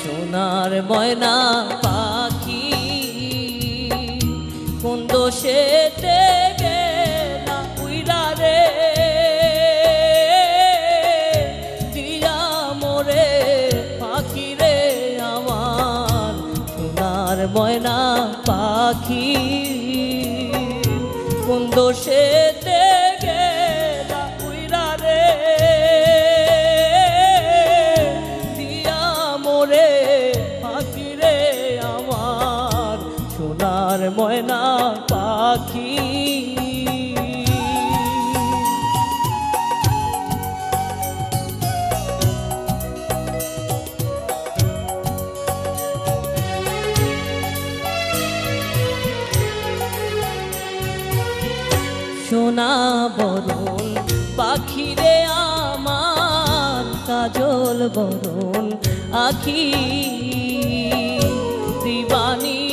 সোনার ময়না পাখি কোন দিয়া মোরে পাখি রে সোনার ময়না পাখি কোন দোষেতে ময়না পাখি। সোনা বরণ পাখিরে আমার কাজল বরণ আখি দিবানি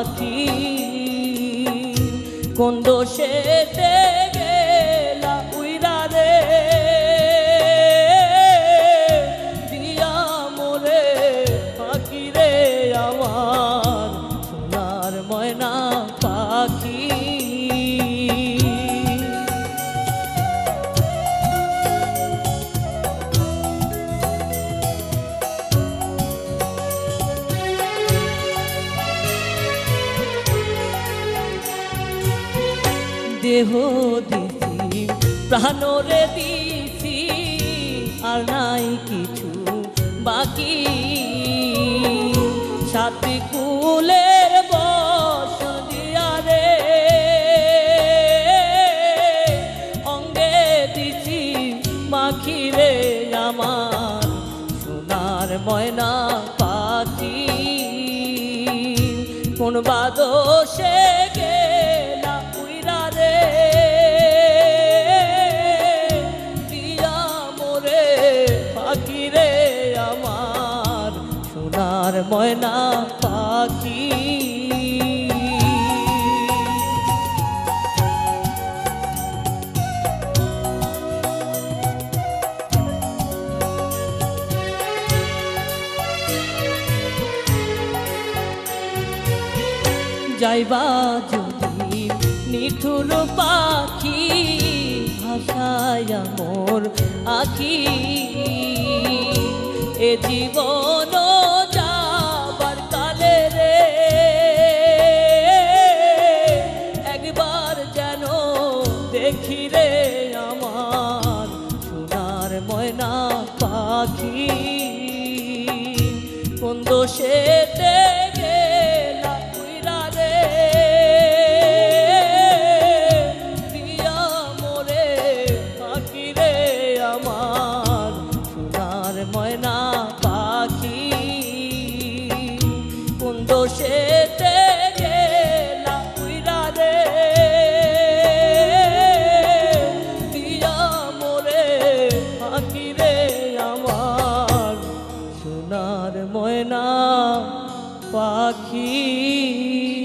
পাখি। কোন দোষে গেলা উইরা রে? দিয়া মোরে পাখি রে আমার সোনার ময়না পাখি। দেহ দিছি, প্রাণরে দিছি, আর নাই কিছু বাকি। সাথে রে, অঙ্গে দিছি মাখি রে আমার সোনার ময়না পাখি। কোন বাদোষে গেলা ময়না পাখি। যাইবা যদি নিঠুর পাখি ভাষায় মোর আখি। এ জীবন দেখি রে আমার সোনার ময়না পাখি। কোন দোষে ময়না পাখি। কোন দোষেতে ময়না পাখি